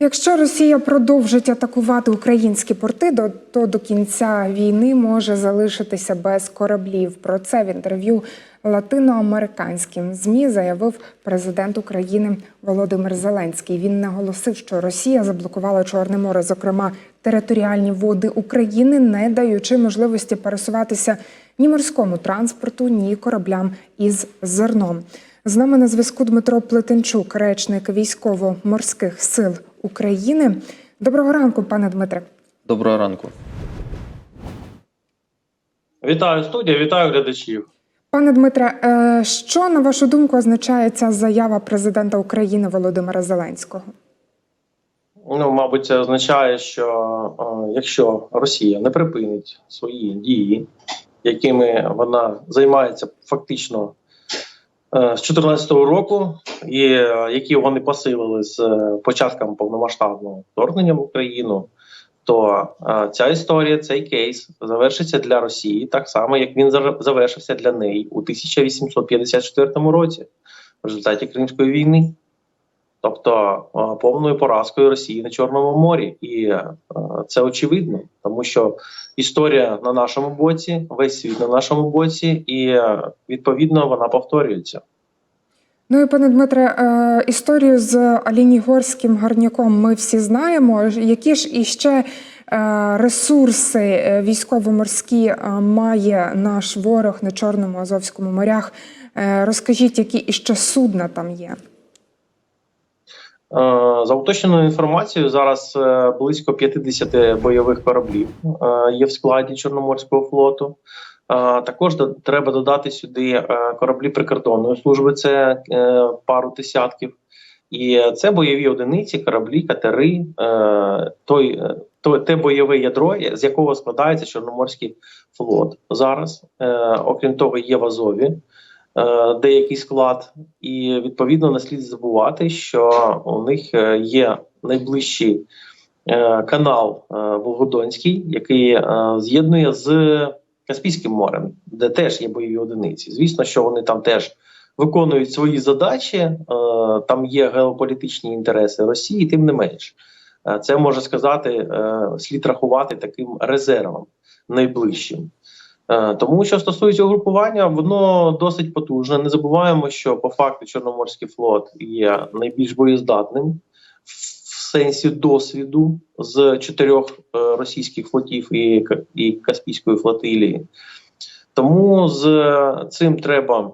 Якщо Росія продовжить атакувати українські порти, то до кінця війни може залишитися без кораблів. Про це в інтерв'ю латиноамериканським змі заявив президент України Володимир Зеленський. Він наголосив, що Росія заблокувала Чорне море, зокрема територіальні води України, не даючи можливості пересуватися ні морському транспорту, ні кораблям із зерном. З нами на зв'язку Дмитро Плетенчук, речник військово-морських сил України. Доброго ранку, пане Дмитре. Доброго ранку. Вітаю студія, вітаю глядачів. Пане Дмитре, е, що на вашу думку означає ця заява президента України Володимира Зеленського? Ну, мабуть, це означає, що е, якщо Росія не припинить свої дії, якими вона займається фактично з 2014 року, і е, які вони посилили з е, початком повномасштабного вторгнення в Україну, то е, ця історія, цей кейс завершиться для Росії так само, як він завершився для неї у 1854 році в результаті Кримської війни. Тобто е, повною поразкою Росії на Чорному морі, і е, це очевидно, тому що історія на нашому боці, весь світ на нашому боці, і е, відповідно вона повторюється. Ну і пане Дмитре, е, історію з Алінігорським гарняком ми всі знаємо. Які ж іще е, ресурси е, військово-морські має наш ворог на Чорному Азовському морях? Розкажіть, які іще судна там є? За уточненою інформацією, зараз близько 50 бойових кораблів є в складі Чорноморського флоту. Е, Також треба додати сюди е, кораблі прикордонної служби, це е, пару десятків. І це бойові одиниці, кораблі, катери, той, той, те бойове ядро, з якого складається Чорноморський флот. Зараз, окрім того, є в Азові деякий склад, і відповідно не слід забувати, що у них є найближчий канал Волгодонський, який з'єднує з Каспійським морем, де теж є бойові одиниці. Звісно, що вони там теж виконують свої задачі, е, там є геополітичні інтереси Росії, тим не менш. Е, Це може сказати, е, слід рахувати таким резервом найближчим. Тому що стосується угрупування, воно досить потужне. Не забуваємо, що по факту Чорноморський флот є найбільш боєздатним сенсі досвіду з чотирьох е, російських флотів і, і Каспійської флотилії. Тому з е, цим треба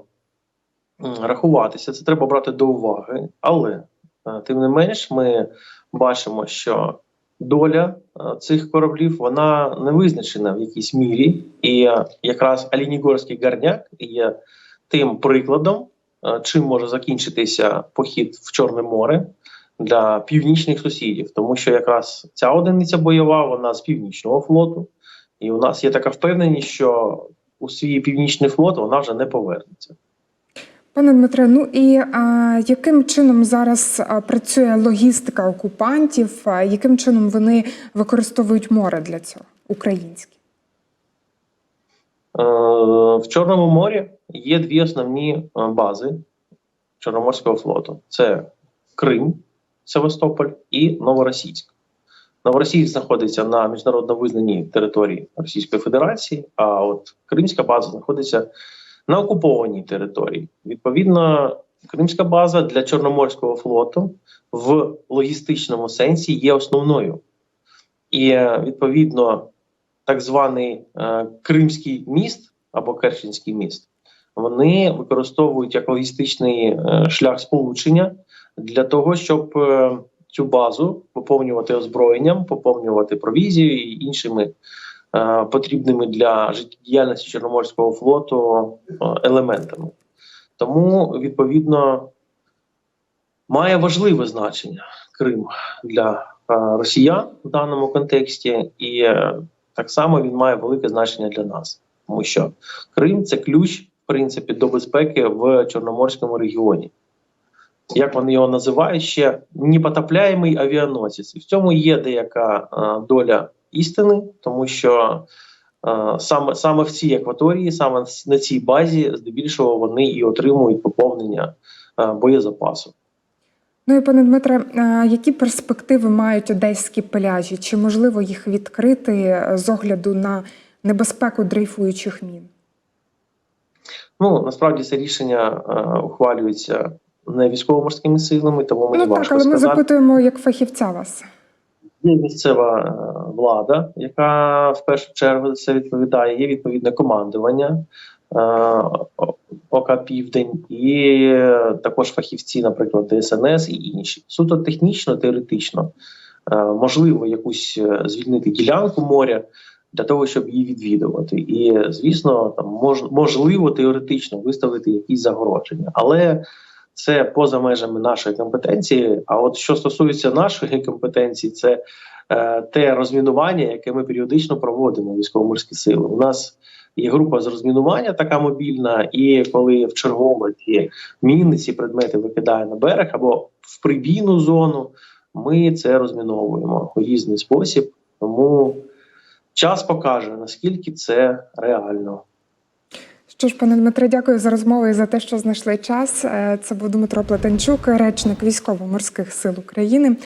рахуватися, це треба брати до уваги. Але е, тим не менш, ми бачимо, що доля цих кораблів вона не визначена в якійсь мірі, і якраз Алінігорський гарняк є тим прикладом, чим може закінчитися похід в Чорне море для північних сусідів, тому що якраз ця одиниця бойова вона з північного флоту, і у нас є така впевненість, що у свій північний флот вона вже не повернеться. Пане Дмитре, ну і а, яким чином зараз а, працює логістика окупантів? А, яким чином вони використовують море для цього українське? В Чорному морі є дві основні е, бази Чорноморського флоту: це Крим, Севастополь і Новоросійськ. Новоросійськ знаходиться на міжнародно визнаній території Російської Федерації, а от Кримська база знаходиться на окупованій території. Відповідно, Кримська база для Чорноморського флоту в логістичному сенсі є основною. І відповідно так званий е, Кримський міст або Керченський міст, вони використовують як логістичний е, шлях сполучення для того, щоб е, цю базу поповнювати озброєнням, поповнювати провізією і іншими е, потрібними для життєдіяльності Чорноморського флоту е, елементами. Тому відповідно має важливе значення Крим для росіян в даному контексті, і так само він має велике значення для нас, тому що Крим це ключ, в принципі, до безпеки в Чорноморському регіоні. Як вони його називають ще непотопляємий авіаносець. І в цьому є деяка е, доля істини, тому що е, саме, саме в цій акваторії, саме на цій базі, здебільшого вони і отримують поповнення е, боєзапасу. Ну і пане Дмитре, які перспективи мають одеські пляжі? Чи можливо їх відкрити з огляду на небезпеку дрейфуючих мін? Ну насправді це рішення ухвалюється не військово-морськими силами, тому мені Ну так, важко але ми запитуємо як фахівця вас. Є місцева е, влада, яка в першу чергу за це відповідає. Є відповідне командування е, ОК Південь, і е, також фахівці, наприклад, ДСНС і інші. Суто технічно, теоретично можливо якусь звільнити ділянку моря для того, щоб її відвідувати. І звісно, там мож, можливо теоретично виставити якісь загородження, але це поза межами нашої компетенції. А от що стосується нашої компетенції, це е, те розмінування, яке ми періодично проводимо військово-морські сили. У нас є група з розмінування, така мобільна, і коли в чергове ті міни, ці предмети викидає на берег або в прибійну зону, ми це розміновуємо у різний спосіб. Тому час покаже наскільки це реально. Що ж, пане Дмитре, дякую за розмову і за те, що знайшли час. Е, Це був Дмитро Плетенчук, речник військово-морських сил України.